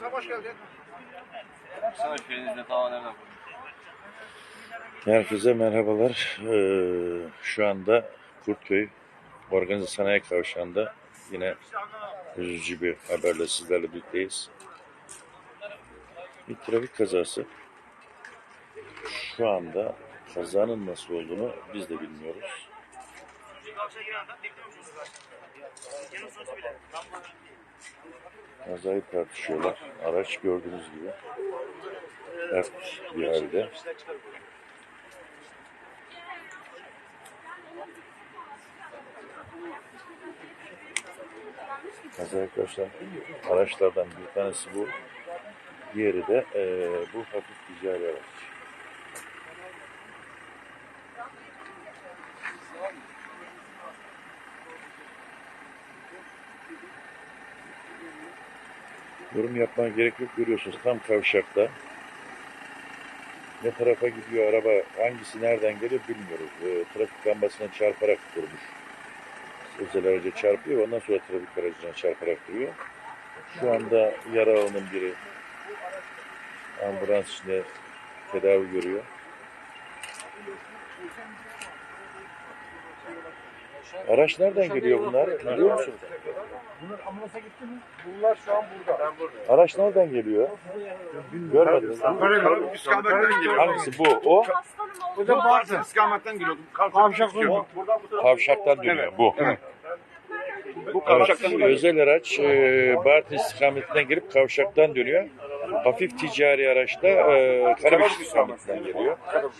Hoş geldin. Daha Herkese merhabalar. Ee, şu anda Kurtköy Organize Sanayi Kavşağı'nda yine üzücü bir haberle sizlerle birlikteyiz. Bir trafik kazası. Şu anda kazanın nasıl olduğunu biz de bilmiyoruz. Kazayı tartışıyorlar. Araç gördüğünüz gibi hep bir halde. Kaza arkadaşlar araçlardan bir tanesi bu. Diğeri de eee, bu hafif ticari araç. Yorum yapmaya gerek yok görüyorsunuz tam kavşakta. Ne tarafa gidiyor araba hangisi nereden geliyor bilmiyoruz. Eee, trafik lambasına çarparak durmuş özel araca çarpıyor. Ondan sonra trafik aracına çarparak duruyor. Şu anda yaralının biri ambulans içinde tedavi görüyor. Araç nereden geliyor bunlar? Biliyor musun? Bunlar ambulansa gitti mi? Bunlar şu an burada. Ben buradayım. Araç nereden geliyor? Görmediniz mi? Karabük istikametten geliyor. Hangisi bu? O Burada Bartın istikametten geliyordu. Kavşak diyor. kavşaktan dönüyor. Bu. Bu Evet, özel araç e, Bartın istikametinden gelip kavşaktan dönüyor. Hafif ticari araçta e, Karabük istikametinden geliyor.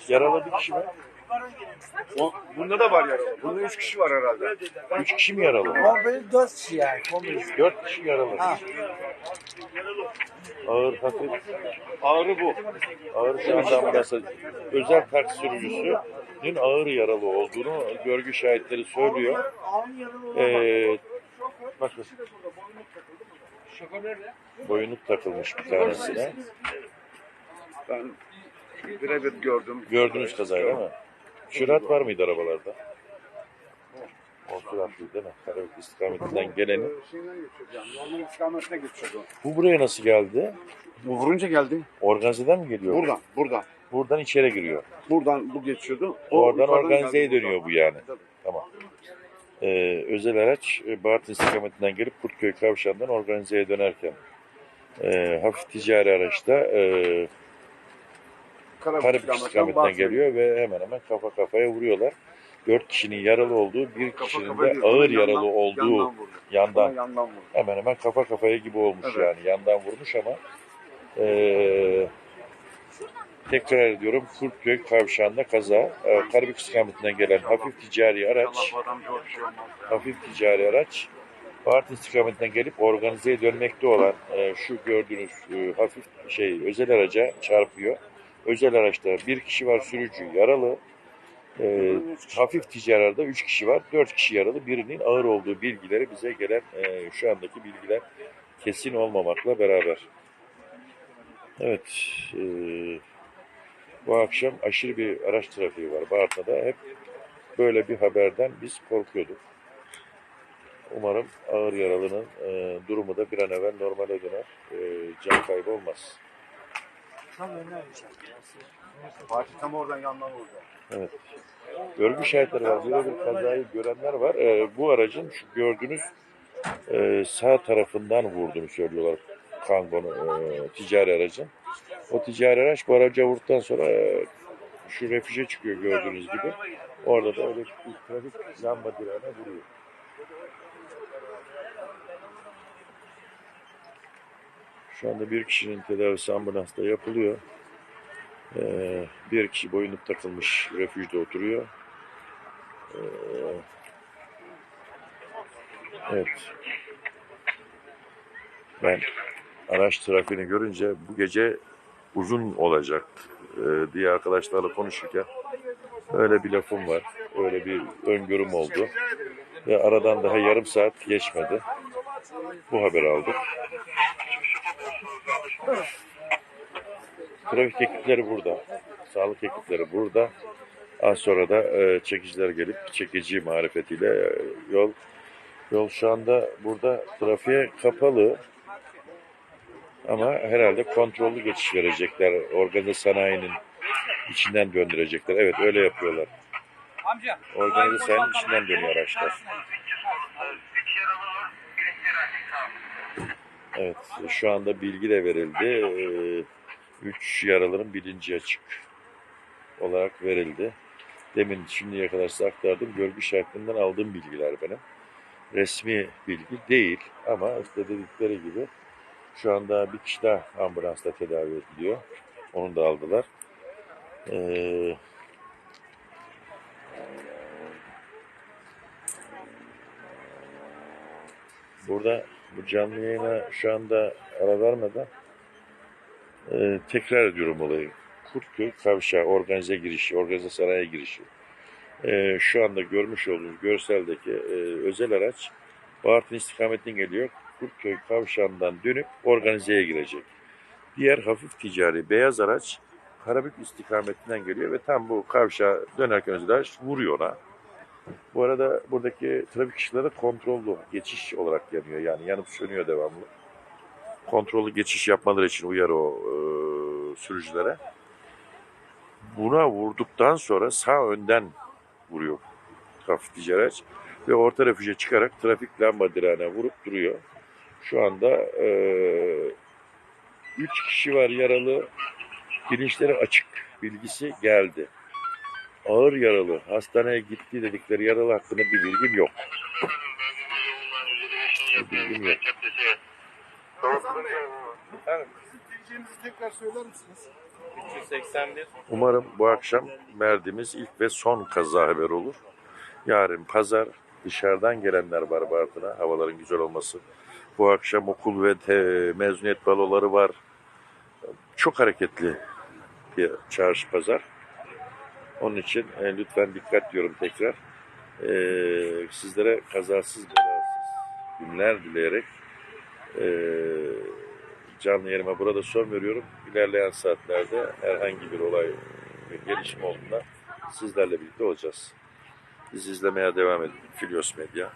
Yaralı bir kişi mi? O, bunda da var yaralı. Bunda üç kişi var herhalde. Üç kişi mi yaralı? Kombi dört kişi yani. Kombi. Dört kişi yaralı. Ha. Ağır hafif. Ağrı bu. Ağır şu anda ambulansa özel taksi sürücüsünün ağır yaralı olduğunu görgü şahitleri söylüyor. Ee, bakın. Boyunluk takılmış bir tanesine. Ben birebir gördüm. Gördünüz kazayı değil mi? Sürat var mıydı arabalarda? O süratli değil mi? Karabük istikametinden geleni. Şeyden. Normal istikametine. Bu buraya nasıl geldi? Bu vurunca geldi. Organizeden mi geliyor? Buradan, buradan. Buradan içeri giriyor. Buradan bu geçiyordu. O Oradan yukarıdan organizeye geldi, dönüyor buradan. bu yani. Tabii. Tamam. Ee, özel araç e, Bartın istikametinden gelip Kurtköy Kavşağı'ndan organizeye dönerken e, hafif ticari araçta e, Karabük Karabük istikametten istikametinden geliyor ve hemen hemen kafa kafaya vuruyorlar. Dört kişinin yaralı olduğu, bir Kafa kişinin de ağır yandan- yaralı olduğu yandan yandan yandan hemen hemen kafa kafaya gibi olmuş Evet. yani. Yandan vurmuş ama eee tekrar ediyorum Kurtköy kavşağında kaza. Ee, Karabük istikametinden gelen hafif ticari araç, şey hafif ticari araç Bartın istikametinden gelip organizeye dönmekte olan e, şu gördüğünüz e, hafif şey özel araca çarpıyor. Özel araçta bir kişi var sürücü yaralı. E, hafif ticari arada üç kişi var. Dört kişi yaralı. Birinin ağır olduğu bilgileri bize gelen e, şu andaki bilgiler kesin olmamakla beraber. Evet. e, bu akşam aşırı bir araç trafiği var Bartın'da. Hep böyle bir haberden biz korkuyorduk. Umarım ağır yaralının e, durumu da bir an evvel normale döner. E, can kaybı olmaz. Tam önüne düşer. Fatih tam oradan yandan vurdu. Evet. Görgü şahitleri var. Böyle bir kazayı görenler var. E, bu aracın şu gördüğünüz e, sağ tarafından vurduğunu söylüyorlar. Kangon'u e, ticari aracın. O ticari araç bu araca vurduktan sonra e, şu refüje çıkıyor gördüğünüz gibi. Orada da öyle bir trafik lamba direğine vuruyor. Şu anda bir kişinin tedavisi ambulansta yapılıyor. Ee, bir kişi boyunluk takılmış refüjde oturuyor. Ee, evet. Ben araç trafiğini görünce bu gece uzun olacak e, diye arkadaşlarla konuşurken öyle bir lafım var. Öyle bir öngörüm oldu. Ve aradan daha yarım saat geçmedi. Bu haber aldık. Trafik ekipleri burada. Sağlık ekipleri burada. Az sonra da e, çekiciler gelip çekici marifetiyle e, yol yol şu anda burada trafiğe kapalı. Ama herhalde kontrollü geçiş verecekler. Organize sanayinin içinden döndürecekler. Evet öyle yapıyorlar. Amca. Organize sanayinin içinden dönüyor araçlar. Evet şu anda bilgi de verildi. Ee, Üç yaralının bilinci açık olarak verildi. Demin şimdiye kadar size. Görgü şartlarından aldığım bilgiler benim. Resmi bilgi değil ama işte dedikleri gibi şu anda bir kişi daha ambulansla tedavi ediliyor. Onu da aldılar. Ee, burada bu canlı yayına şu anda ara vermeden e, tekrar ediyorum olayı. Kurtköy Kavşağı organize girişi, organize sanayi girişi. E, şu anda görmüş olduğunuz görseldeki e, özel araç Bartın istikametine geliyor. Kurtköy Kavşağı'ndan dönüp organizeye girecek. Diğer hafif ticari beyaz araç Karabük istikametinden geliyor ve tam bu kavşağa dönerken özel araç vuruyor ona. Bu arada buradaki trafik ışıkları kontrollü geçiş olarak yanıyor. Yani yanıp sönüyor devamlı. Kontrollü geçiş yapmaları için uyar o e, sürücülere. Buna vurduktan sonra sağ önden vuruyor hafif ticari araç ve orta refüje çıkarak trafik lamba direğine vurup duruyor. Şu anda e, üç kişi var yaralı. Bilinçleri açık bilgisi geldi. Ağır yaralı hastaneye gitti dedikleri yaralı hakkında bir bilgim yok. Bir bilgim yok. Diyeceğinizi tekrar söyler misiniz? 381. Umarım bu akşam verdiğimiz ilk ve son kaza haber olur. Yarın pazar dışarıdan gelenler var Bartın'a. Havaların güzel olması. Bu akşam okul ve te- mezuniyet baloları var. Çok hareketli bir çarşı pazar. Onun için e, lütfen dikkat diyorum tekrar. E, sizlere kazasız belasız günler dileyerek e, canlı yerime burada son veriyorum. İlerleyen saatlerde herhangi bir olay gelişme olduğunda sizlerle birlikte olacağız. Bizi izlemeye devam edin. Filyos Medya.